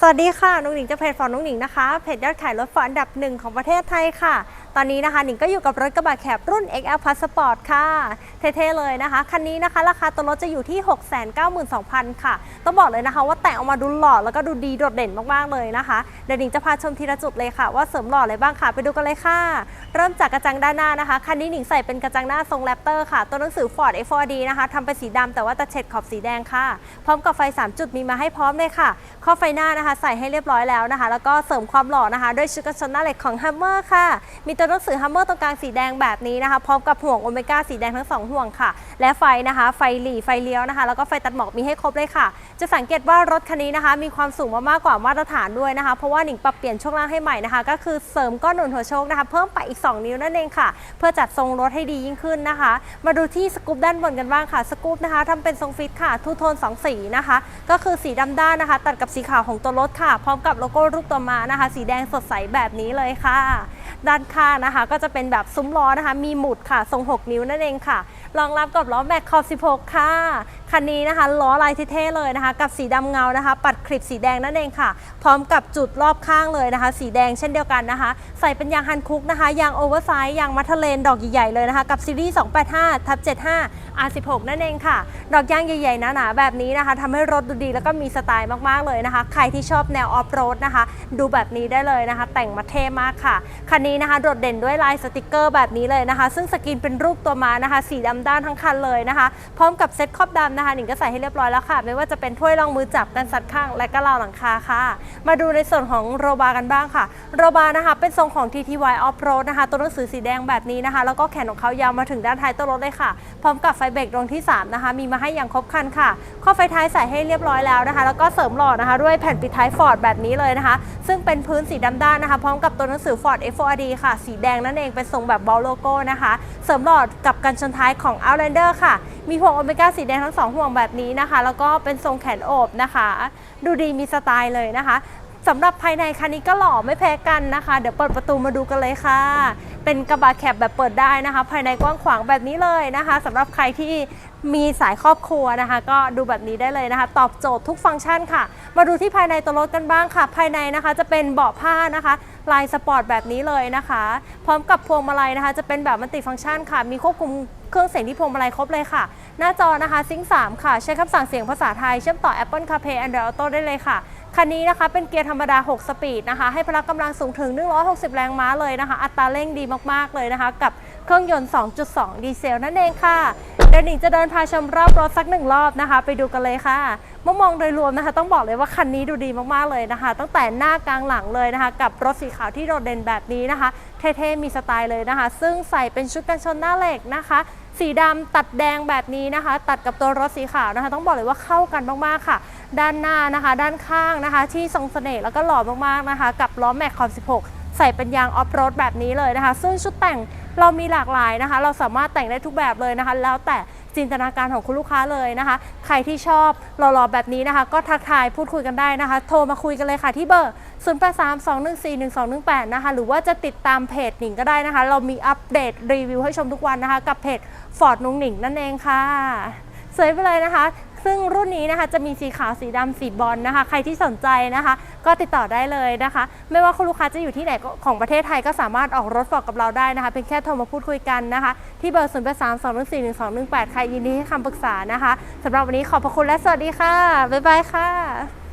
สวัสดีค่ะ นุ้งหนิงจะเพจฟอร์นุ้งหนิงนะคะ เพจยอดขายรถฟอร์อันดับหนึ่งของประเทศไทยค่ะ ตอนนี้นะคะหนิงก็อยู่กับรถกระบะแคบรุ่น XL Passport ค่ะ เท่ๆเลยนะคะ คันนี้นะคะราคาตัวรถจะอยู่ที่ 692,000 ค่ะ ต้องบอกเลยนะคะว่าแต่งออกมาดูหล่อแล้วก็ดูดีโดดเด่นมากๆเลยนะคะ เดี๋ยวหนิงจะพาชมทีละจุดเลยค่ะ ว่าเสริมหล่ออะไรบ้างค่ะ ไปดูกันเลยค่ะ เริ่มจากกระจังด้านหน้านะคะ คันนี้หนิงใส่เป็นกระจังหน้าทรงแรปเตอร์ค่ะ ตัวหนังสือ Ford F4D นะคะทำเป็นสีดำแต่ว่าตะเฉดขอบสีแดงค่ะ พร้อมกับไฟ 3 จุดมีมาให้พร้อมเลยค่ะข้อไฟหน้านะคะ ใส่ให้เรียบร้อยแล้วนะคะ แล้วก็เสริมความหล่อนะคะ ด้วยชุดกันชนหน้าเหล็กของ Hammer ค่ะ มีตัวหนังสือ Hammer ตรงกลางสีแดงแบบนี้นะคะ พร้อมกับห่วงโอเมก้าสีแดงทั้งสองห่วงค่ะ และไฟนะคะ ไฟหลีไฟเลี้ยวนะคะ แล้วก็ไฟตัดหมอกมีให้ครบเลยค่ะ จะสังเกตว่ารถคันนี้นะคะ มีความสูงมามากกว่ามาตรฐานด้วยนะคะ เพราะว่าหนิงปรับเปลี่ยนช่วงล่างให้ใหม่นะคะ ก็คือเสริมก้อนหนุนหัวโชคนะคะ เพิ่มไปอีก 2 นิ้วนั่นเองค่ะ เพื่อจัดทรงรถให้ดียิ่งขึ้นนะคะ มาดูที่สกูปด้านบนกันบ้างค่ะ สกูปนะคะทำเป็นทรงฟิตค่ะ ทูโทน2สีนะคะ ก็คือสีดำด้านนะคะ ตัดกับสีขาวของตัวรถค่ะ พร้อมกับโลโก้รูปตัวมานะคะ สีแดงสดใสแบบนี้เลยค่ะ ด้านข้างนะคะ ก็จะเป็นแบบซุ้มล้อนะคะ มีหมุดค่ะทรง 6 นิ้วนั่นเองค่ะรองรับกับล้อแม็กขอบ 16 ค่ะ คันนี้นะคะล้อลายเท่ๆเลยนะคะ กับสีดำเงานะคะ ปัดคลิปสีแดงนั่นเองค่ะ พร้อมกับจุดรอบข้างเลยนะคะ สีแดงเช่นเดียวกันนะคะ ใส่เป็นยางฮันคุกนะคะยางโอเวอร์ไซส์ยางมัทเทเลนดอกใหญ่ๆเลยนะคะ กับซีรีส์285ทับ75 R16 นั่นเองค่ะ ดอกยางใหญ่ๆหนาๆแบบนี้นะคะทำให้รถดูดีแล้วก็มีสไตล์มากๆเลยนะคะ ใครที่ชอบแนวออฟโรดนะคะ ดูแบบนี้ได้เลยนะคะ แต่งมาเท่มากค่ะคันนี้นะคะโดดเด่นด้วยลายสติกเกอร์แบบนี้เลยนะคะ ซึ่งสกรีนเป็นรูปตัวม้านะคะ สีดำด้านทั้งคันเลยนะคะ พร้อมกับเซ็ตครอบดำนะคะหนิงก็ใส่ให้เรียบร้อยแล้วค่ะ ไม่ว่าจะเป็นถ้วยรองมือจับกันสัดข้างและก็ราวหลังคาค่ะ มาดูในส่วนของโรบากันบ้างค่ะ โรบานะคะเป็นทรงของ TTY Off Road นะคะ ตัวหนังสือสีแดงแบบนี้นะคะ แล้วก็แขนของเขายาวมาถึงด้านท้ายตัวรถเลยค่ะ พร้อมกับไฟเบรกดวงที่ 3 นะคะ มีมาให้อย่างครบครันค่ะ ข้อไฟท้ายใส่ให้เรียบร้อยแล้วนะคะ แล้วก็เสริมหล่อนะคะ ด้วยแผ่นปิดท้าย Ford แบบนี้เลยนะคะ ซึ่งเป็นพื้นสีดำด้านนะคะ พร้อมกับตัวหนังสือ Ford F4D ค่ะ สีแดงนั่นเองเป็นทรงแบบบอลโลโก้นะคะ เสริมหล่อกับกันชนท้ายของ Outlander ค่ะ มีห่วงโอเมก้าสีแดงทั้งสองห่วงแบบนี้นะคะ แล้วก็เป็นทรงแขนโอบนะคะ ดูดีมีสไตล์เลยนะคะ สำหรับภายในคันนี้ก็หล่อไม่แพ้กันนะคะ เดี๋ยวเปิดประตูมาดูกันเลยค่ะ เป็นกระบะแคบแบบเปิดได้นะคะ ภายในกว้างขวางแบบนี้เลยนะคะสำหรับใครที่มีสายครอบครัวนะคะ ก็ดูแบบนี้ได้เลยนะคะ ตอบโจทย์ทุกฟังก์ชันค่ะ มาดูที่ภายในตัวรถกันบ้างค่ะ ภายในนะคะจะเป็นเบาะผ้านะคะลายสปอร์ตแบบนี้เลยนะคะ พร้อมกับพวงมาลัยนะคะ จะเป็นแบบมัลติฟังก์ชันค่ะ มีควบคุมเครื่องเสียงที่พวงมาลัยครบเลยค่ะ หน้าจอนะคะซิงค์3ค่ะ ใช้คำสั่งเสียงภาษาไทย เชื่อมต่อ Apple CarPlay Android Auto ได้เลยค่ะ คันนี้นะคะเป็นเกียร์ธรรมดา 6 สปีดนะคะ ให้พละกำลังสูงถึง 160 แรงม้าเลยนะคะ อัตราเร่งดีมากๆเลยนะคะ กับเครื่องยนต์ 2.2 ดีเซลนั่นเองค่ะ เดี๋ยวหนิงจะเดินพาชมรอบรถสักหนึ่งรอบนะคะ ไปดูกันเลยค่ะเมื่อมองโดยรวมนะคะ ต้องบอกเลยว่าคันนี้ดูดีมากๆเลยนะคะ ตั้งแต่หน้ากลางหลังเลยนะคะ กับรถสีขาวที่โดดเด่นแบบนี้นะคะ เท่ๆมีสไตล์เลยนะคะ ซึ่งใส่เป็นชุดกันชนหน้าเหล็กนะคะ สีดำตัดแดงแบบนี้นะคะ ตัดกับตัวรถสีขาวนะคะ ต้องบอกเลยว่าเข้ากันมากๆค่ะ ด้านหน้านะคะ ด้านข้างนะคะ ที่ทรงเสน่ห์แล้วก็หล่อมากๆนะคะ กับล้อแม็กคอบ16 ใส่เป็นยางออฟโรดแบบนี้เลยนะคะ ซึ่งชุดแต่งเรามีหลากหลายนะคะ เราสามารถแต่งได้ทุกแบบเลยนะคะ แล้วแต่ จินตนาการของคุณลูกค้าเลยนะคะ ใครที่ชอบหล่อๆแบบนี้นะคะ ก็ทักทายพูดคุยกันได้นะคะ โทรมาคุยกันเลยค่ะที่เบอร์ 0832141218 นะคะ หรือว่าจะติดตามเพจหนิงก็ได้นะคะ เรามีอัปเดตรีวิวให้ชมทุกวันนะคะ กับเพจฟอร์ดนุงหนิงนั่นเองค่ะสวยไปเลยนะคะ ซึ่งรุ่นนี้นะคะจะมีสีขาวสีดำสีบอลนะคะ ใครที่สนใจนะคะ ก็ติดต่อได้เลยนะคะ ไม่ว่าคุณลูกค้าจะอยู่ที่ไหนของประเทศไทยก็สามารถออกรถฟอร์ดกับเราได้นะคะเพียงแค่โทรมาพูดคุยกันนะคะ ที่เบอร์ 0 8 3 2 1 4 1 2 1 8 ใครยินดีให้คำปรึกษานะคะสำหรับวันนี้ขอบพระคุณและสวัสดีค่ะ บ๊ายบายค่ะ